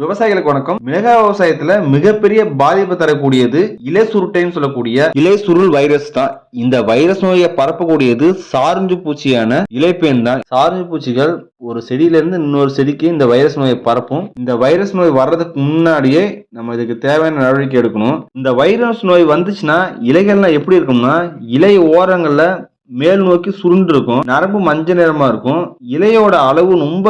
விவசாயிகளுக்கு வணக்கம். மிளகாய் விவசாயத்துல மிகப்பெரிய பாதிப்பு தரக்கூடியது இலை சுருட்டைன்னு சொல்லக்கூடிய இலை சுருள் வைரஸ் தான். இந்த வைரஸ் நோயை பரப்பக்கூடியது சார்ஞ்சு பூச்சியான இலைப்பேன் தான். சார்ஞ்சு பூச்சிகள் ஒரு செடியில இருந்து இன்னொரு செடிக்கு இந்த வைரஸ் நோயை பரப்பும். இந்த வைரஸ் நோய் வர்றதுக்கு முன்னாடியே நம்ம இதுக்கு தேவையான நடவடிக்கை எடுக்கணும். இந்த வைரஸ் நோய் வந்துச்சுன்னா இலைகள்லாம் எப்படி இருக்கும்னா இலை ஓரங்கள்ல மேல் நோக்கி சுருண்டு இருக்கும் நரம்பு மஞ்சள் நிறமா இருக்கும். இலையோட அளவு ரொம்ப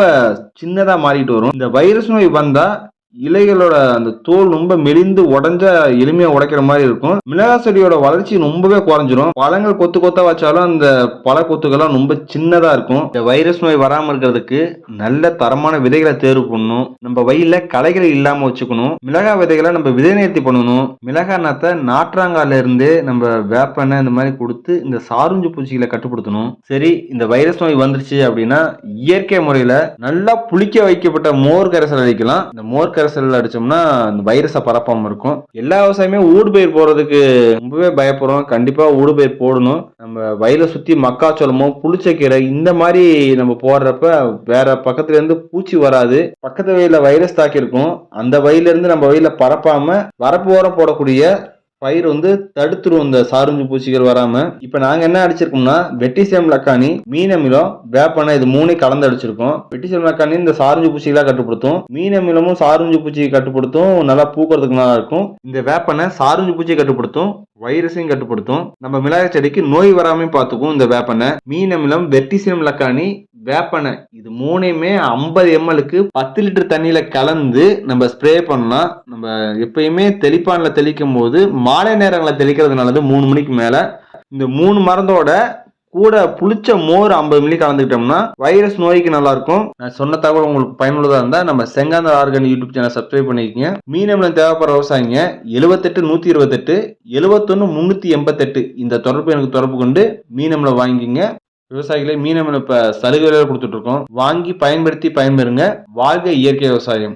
சின்னதா மாறிட்டு வரும். இந்த வைரஸ் நோய் வந்தா இலைகளோட அந்த தோல் ரொம்ப மெலிந்து உடஞ்ச எளிமையா உடைக்கிற மாதிரி இருக்கும். மிளகா செடியோட வளர்ச்சி ரொம்பவே குறைஞ்சிரும். பழங்கள் கொத்து கொத்தா வச்சாலும் அந்த பழ கொத்துக்கெல்லாம் ரொம்ப சின்னதா இருக்கும். இந்த வைரஸ் நோய் வராம இருக்கிறதுக்கு நல்ல தரமான விதைகளை தேர்வு பண்ணணும். நம்ம வயல்ல களைகளை இல்லாம வச்சுக்கணும். மிளகாய் விதைகளை நம்ம விதை நேர்த்தி பண்ணணும். மிளகாய் நாத்தை நாற்றாங்கால இருந்து நம்ம வேப்பெண்ணெய் இந்த மாதிரி கொடுத்து இந்த சாருஞ்சு பூச்சிகளை கட்டுப்படுத்தணும். சரி இந்த வைரஸ் நோய் வந்துருச்சு அப்படின்னா இயற்கை முறையில நல்லா புளிக்க வைக்கப்பட்ட மோர் கரைசல் அடிக்கலாம். இந்த மோர் கரைசல் அடிச்சோம்னா அந்த வைரஸை பரப்பாம இருக்கும். எல்லா விவசாயமே ஊடுபயிர் போறதுக்கு ரொம்பவே பயப்படுறோம். கண்டிப்பா ஊடுபயிர் போடணும். நம்ம வயலை சுத்தி மக்காச்சோளமோ புளிச்சக்கீரை இந்த மாதிரி நம்ம போடுறப்ப வேற பக்கத்துல இருந்து பூச்சி வராது. பக்கத்து வயலில் வைரஸ் தாக்கி இருக்கும். அந்த வயல்ல இருந்து நம்ம வயல்ல பரப்பாம வரப்பு ஓரம் போடக்கூடிய பயிர் வந்து தடுத்துரும் இந்த சாருஞ்சு பூச்சிகள் வராம. இப்ப நாங்க என்ன அடிச்சிருக்கோம்னா வெட்டிசேம் லக்கானி மீனமிலம் வேப்பனை இது மூணையும் கலந்து அடிச்சிருக்கோம். வெட்டிசேம் லக்கானி இந்த சாருஞ்சு பூச்சிகளா கட்டுப்படுத்தும். மீனமிலமும் சாருஞ்சு பூச்சியை கட்டுப்படுத்தும். நல்லா பூக்கிறதுக்கு நல்லா இருக்கும். இந்த வேப்பனை சாருஞ்சு பூச்சியை கட்டுப்படுத்தும். வைரஸையும் கட்டுப்படுத்தும். நம்ம மிளகாய் செடிக்கு நோய் வராமையும் பார்த்துக்கும் இந்த வேப்பனை மீனமிலம் வெட்டிசேம் லக்கானி வேப்பனை இது மூணையுமே ஐம்பது எம்எலுக்கு பத்து லிட்டர் தண்ணியில் கலந்து நம்ம ஸ்ப்ரே பண்ணலாம் நம்ம எப்பயுமே தெளிப்பானில் தெளிக்கும் போது மாலை நேரங்களில் தெளிக்கிறது நல்லது மூணு மணிக்கு மேலே. இந்த மூணு மருந்தோட கூட புளிச்ச மோர் ஐம்பது மில்லி கலந்துக்கிட்டோம்னா வைரஸ் நோய்க்கு நல்லா இருக்கும் நான் சொன்ன தகவல் உங்களுக்கு பயனுள்ளதாக இருந்தால் நம்ம Senganthar organ YouTube channel subscribe பண்ணிக்கங்க. மீனமிலம் தேவைப்படுற விவசாயிங்க எழுபத்தெட்டு நூற்றி இருபத்தெட்டு எழுபத்தொன்னு முந்நூற்றி எண்பத்தெட்டு இந்த தொடர்பு எனக்கு தொடர்பு கொண்டு மீனம்ல வாங்கிங்க விவசாயிகளை மீனமிலம் இப்ப சலுகை கொடுத்துட்டு இருக்கோம் வாங்கி பயன்படுத்தி பயன்பெறுங்க. வாழ்க இயற்கை விவசாயம்.